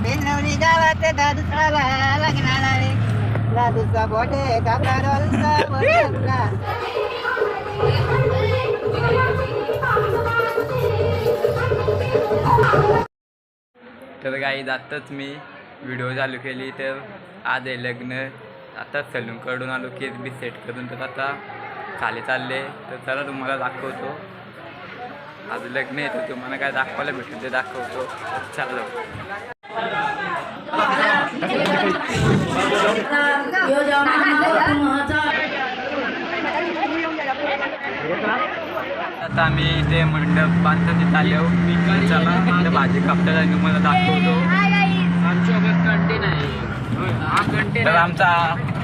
बेलवली गावात दादूसाला लग्नाला रे दादूचा बोटे काका डोलचा तर काही आत्ताच मी व्हिडिओ चालू केली तर आज आहे लग्न. आता सलूनकडून आलो केस बी सेट करून. तर आता खाली चालले. तर चला तुम्हाला दाखवतो. आज लग्न आहे तर तुम्हाला काय दाखवायला भेटेल ते दाखवतो. चाललो आता आम्ही इथे मंडप बांधतो तिथे आले. आहो. तर चला इथं भाजी कापतात आणि तुम्हाला दाखवतो. तर आमचा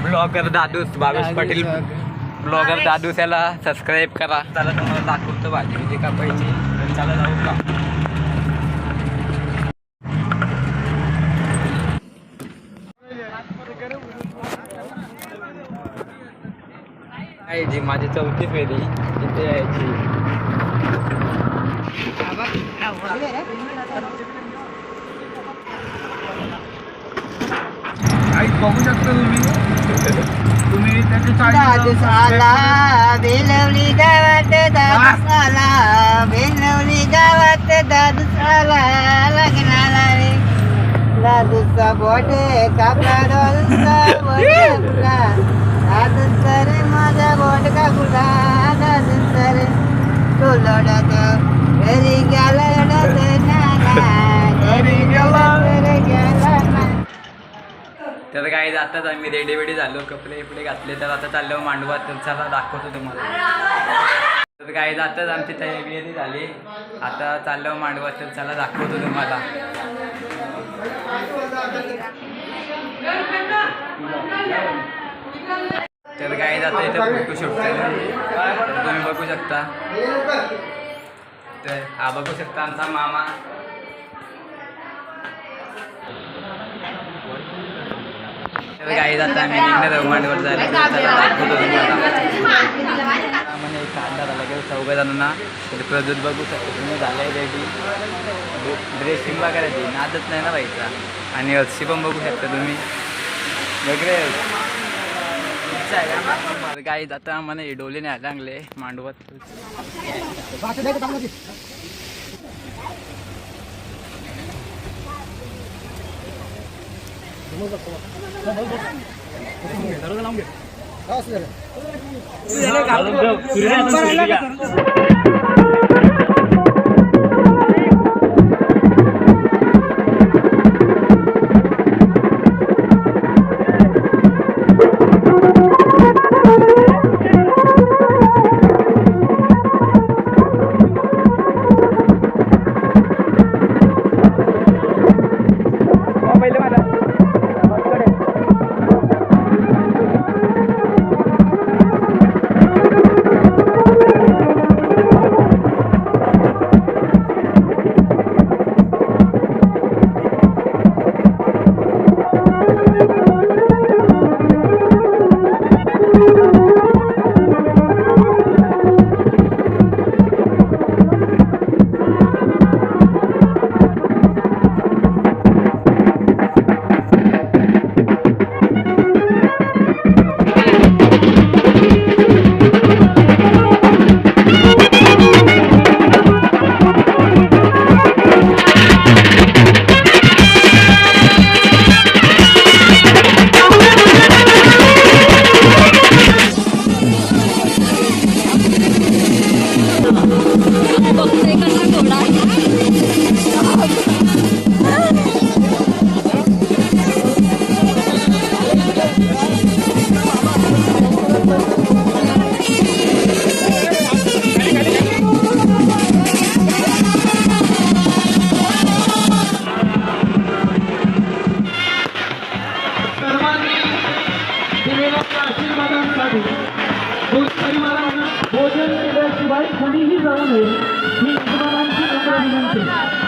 ब्लॉगर दादूस भावेश पाटील ब्लॉगर दादूस याला सबस्क्राईब करा. चला तुम्हाला दाखवतो भाजी किती कापायची. चला जाऊ का यायची माझी चौथी फेरी इथे यायची. काही बघू शकता तुम्ही. तुम्ही त्याची दादूसाला बेलवली गावात दादूसाला बेलवली गावात दादूसाला लग्नाला रे. दादूचा बोटे फुला दादूचा माझा बोट का फुला दादूचा रे तो लढत घरी गेला लढत घरी गेला तर काही जातात आम्ही रेडी वेडी झालो. कपडे बिपडे घातले तर आता चाललो मांडवात तर चला दाखवतो तुम्हाला. तर काही जातात आमची तयारी झाली. आता चाललो मांडवात तर चला दाखवतो तुम्हाला. तर काही जातं इथं फोटो शूट केलं तर तुम्ही बघू शकता. तर हा बघू शकता आमचा मामा. तर काही जाता आम्ही निघणार आहोत मांडवर जायला. म्हणजे एक कांदा झाला की चौघ जणांना. तर प्रज्वत बघू शकतो तुम्ही झालंय रेडी ड्रेसिंग वगैरे ती नादच नाही ना व्हायचा. आणि हर्षी पण बघू शकता तुम्ही. वगैरे गाई आता आम्हाला डोले नाही लागले मांडवत. लावून घे. दिलेल्या आशीर्वादांसाठी परिवारांना भोजन केल्याशिवाय कुणीही जाऊ नये. ही विद्वानांची विनंती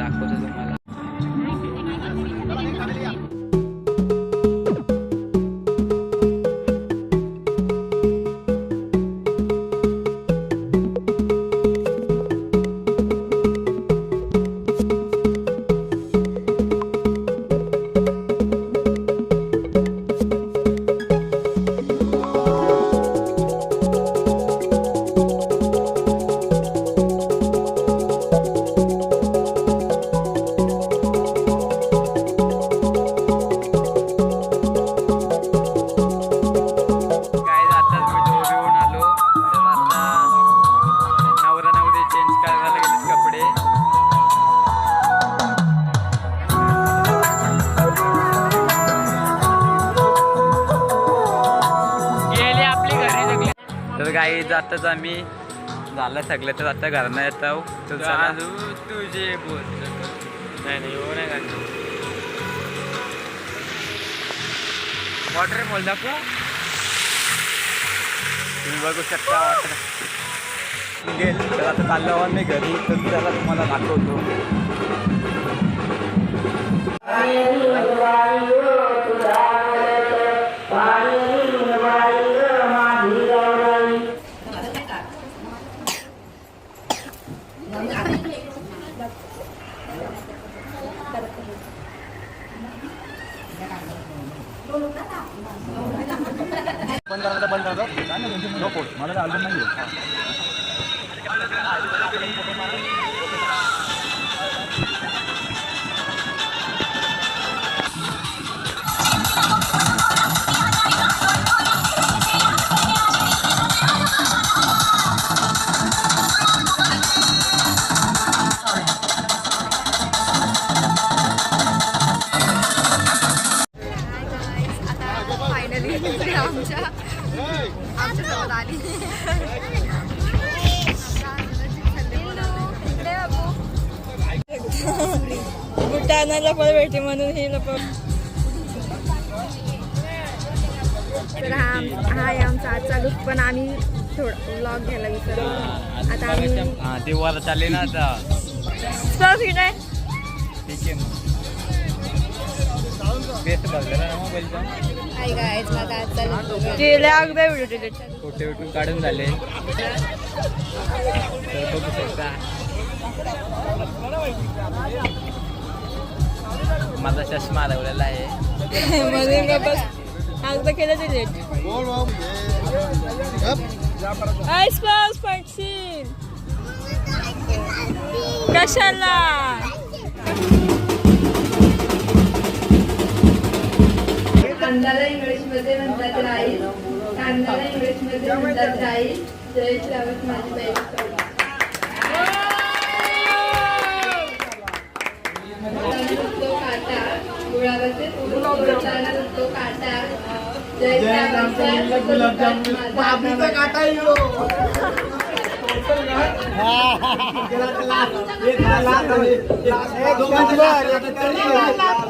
दाखवतो तुम्हाला काही जाताच आम्ही. झालं सगळं तर आता घरनं येत तुझे बोल. नाही नाही हो नाही वॉटर मोल दाखवा. तुम्ही बघू शकता वॉटर गेल तर आता चाललो आहोत मी घरी. तर त्याला तुम्हाला दाखवतो बंद करायचं बंद करायचं नको मला अजून नाही फायनली आमच्या आमच्या आली पण भेटते म्हणून हे लोक. तर हा हा आहे आमचा आजचा लुक पण आम्ही थोडा व्लॉग घ्यायला विसरलो. आता आम्ही वर चालले ना आता. आहे ठीक आहे बेस्ट बघा ना मोबाईलचा काय काय माझा आजचा लुक गेल्या अगदी व्हिडिओ डिलीट फोटो विटून काढून झाले. तर बघू शकता. माझा चष्मा हरवलेला आहे. बस अगदी केलं डिलीट पडशील कशाला? कांदाला इंग्लिशमध्ये म्हणतात राई. कांदाला इंग्लिशमध्ये म्हणतात राई. जय श्रावत माझी बाई. काटा जय गुलाबजामुन काटा.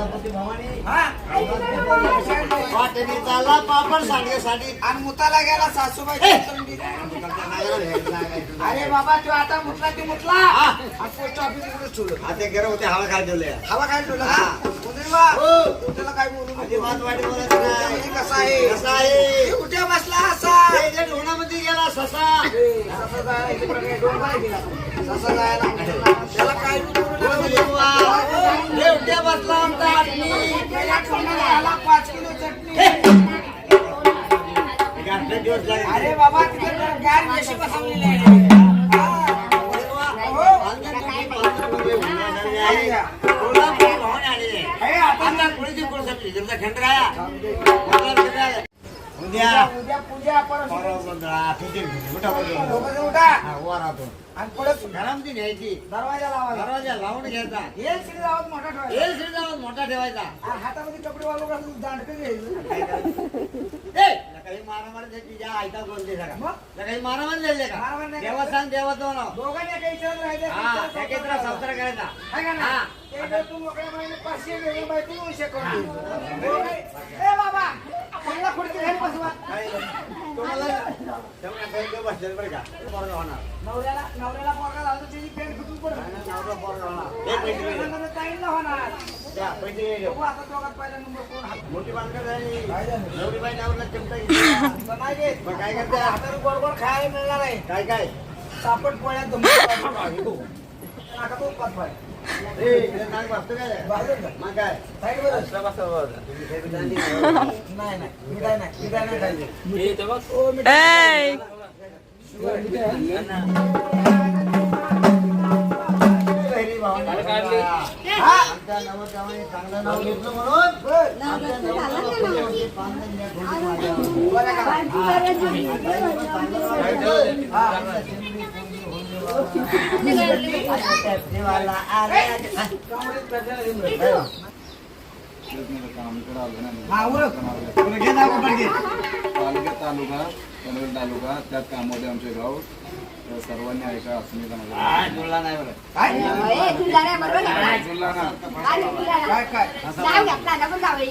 हा? चालला पापड सांडण्यासाठी आणि मुताला गेला सासूबाई अरे बाबा तू आता पोस्ट ऑफिस ठेवलं. आता गेलं होते हवा काय ठेवले. हवा काय ठेवलं? मुद्रीवा त्याला काय बोलू. अजिबात बोलायचं म्हणजे नाही. कसा आहे? कसा आहे? कुठे बसला असा. ते ढोणामध्ये गेला ससा. जायला. ससा जायला त्याला काय. देवट्या बसला आमचा ठेवलं आला पाच किलो चटणी दिवस. अरे बाबा तिथे गॅस कशी बसवलेली आहे आता तुमचा खंडराया कोल्हापूर खंडराया. उद्या. उद्या पूजा परवा गोंधळा. उठा हा, वरातून. पुढे घरामध्ये न्यायची. दरवाजा लावायचा दरवाजा लावून घ्यायचा. हे श्री गावात मोठा ठेवायचा. एल श्री जाऊन मोठा ठेवायचा. आणि हातामध्ये कपडे वालू घालून दांडकं घ्यायचं. काय करायचं? ए, काही मारामारी झाली तुझ्या आईचा बोलते सगळा मग? काही मारामारी झाली मारामारी का? नाही देवा सांग नाव दोघांनी एका विचारात राहायचं हा एकेत्र संसार करायचा. हाय का हा. ते जर तू मोकळ्या मनाने पाचशे वेगळ्या बायको होऊ शकत ए बाबा! पहिला खुर्ची घरी बसवा. नवऱ्याला नवऱ्याला पोरगा त्याची फुटून पडत होणार. बघू आता दोघात पहिला नंबर कोण हात मोठी बांधकाम झाली? नवरी बाई नवऱ्याला चिमटा घेतला. तर नाही. मग काय करते? हाताने गोड गोड खायला मिळणार आहे. काय काय? सापट पोळ्या दमून नाका तो पाच पाय. नाही. नाही नाही चांगलं नाव घेतलं म्हणून तालुका तालुका पनवेल तालुका त्यात कामोदे आमचे गाव सर्वांनी ऐका काय? जुळला ना काय काय पण जावई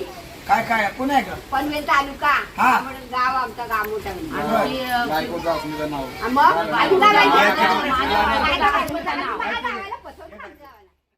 काय काय? कोण आहे का पनवेल तालुका. हा. त्यामुळे गाव आमचं आणि, अं, बायकोचं अस्मिता नाव. मग? नाव.